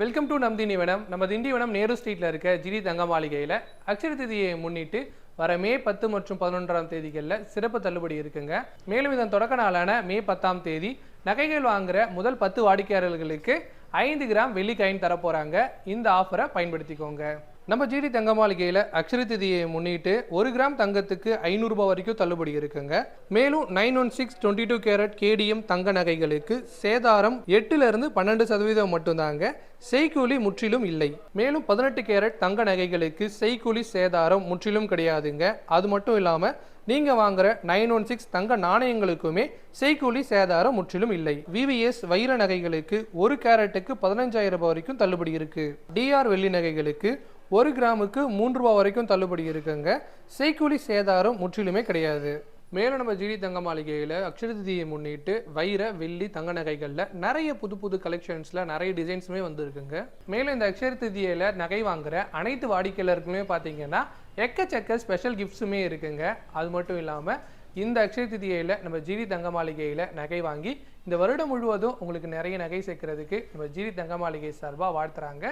Welcome to நம் திண்டிவனம் நம்ம திண்டிவனம் நேரு ஸ்ட்ரீட்டில் இருக்க ஜிடி தங்க மாளிகையில் அக்ஷர திதியை முன்னிட்டு வர மே பத்து மற்றும் பதினொன்றாம் தேதிகளில் சிறப்பு தள்ளுபடி இருக்குங்க. மேலும் இதன் தொடக்க நாளான மே பத்தாம் தேதி நகைகள் வாங்குகிற முதல் பத்து வாடிக்கையாளர்களுக்கு ஐந்து கிராம் வெள்ளி கைன் தரப்போகிறாங்க இந்த ஆஃபரை பயன்படுத்திக்கோங்க. நம்ம ஜிடி தங்க மாளிகையில் அக்ஷர திதியை முன்னிட்டு ஒரு கிராம் தங்கத்துக்கு ஐநூறுரூபா வரைக்கும் தள்ளுபடி இருக்குங்க. மேலும் nine one six twenty two carat KDM தங்க நகைகளுக்கு சேதாரம் எட்டுலேருந்து பன்னெண்டு சதவீதம் மட்டும்தாங்க. செய்கூலி முற்றிலும் இல்லை. மேலும் பதினெட்டு கேரட் தங்க நகைகளுக்கு செய்கூலி சேதாரம் முற்றிலும் கிடையாதுங்க. அது மட்டும் இல்லாமல் நீங்கள் வாங்குற நைன் ஒன் சிக்ஸ் தங்க நாணயங்களுக்குமே செய்கூலி சேதாரம் முற்றிலும் இல்லை. விவிஎஸ் வைர நகைகளுக்கு ஒரு கேரட்டுக்கு பதினஞ்சாயிரம் ரூபாய் வரைக்கும் தள்ளுபடி இருக்கு. டிஆர் வெள்ளி நகைகளுக்கு ஒரு கிராமுக்கு மூன்று ரூபா வரைக்கும் தள்ளுபடி இருக்குங்க. செய்கூலி சேதாரம் முற்றிலுமே கிடையாது. மேலும் நம்ம ஜிடி தங்க மாளிகையில் அக்ஷரதியை முன்னிட்டு வைர வெள்ளி தங்க நகைகளில் நிறைய புது புது கலெக்ஷன்ஸில் நிறைய டிசைன்ஸுமே வந்துருக்குங்க. மேலும் இந்த அக்ஷரதிதியில் நகை வாங்குகிற அனைத்து வாடிக்கையாளருக்குமே பார்த்தீங்கன்னா எக்கச்சக்க ஸ்பெஷல் கிஃப்ட்ஸுமே இருக்குங்க. அது மட்டும் இல்லாமல் இந்த அக்ஷய திதியில் நம்ம ஜிடி தங்க மாளிகையில் நகை வாங்கி இந்த வருடம் முழுவதும் உங்களுக்கு நிறைய நகை சேர்க்கறதுக்கு நம்ம ஜிடி தங்க மாளிகை சார்பாக வாழ்த்துறாங்க.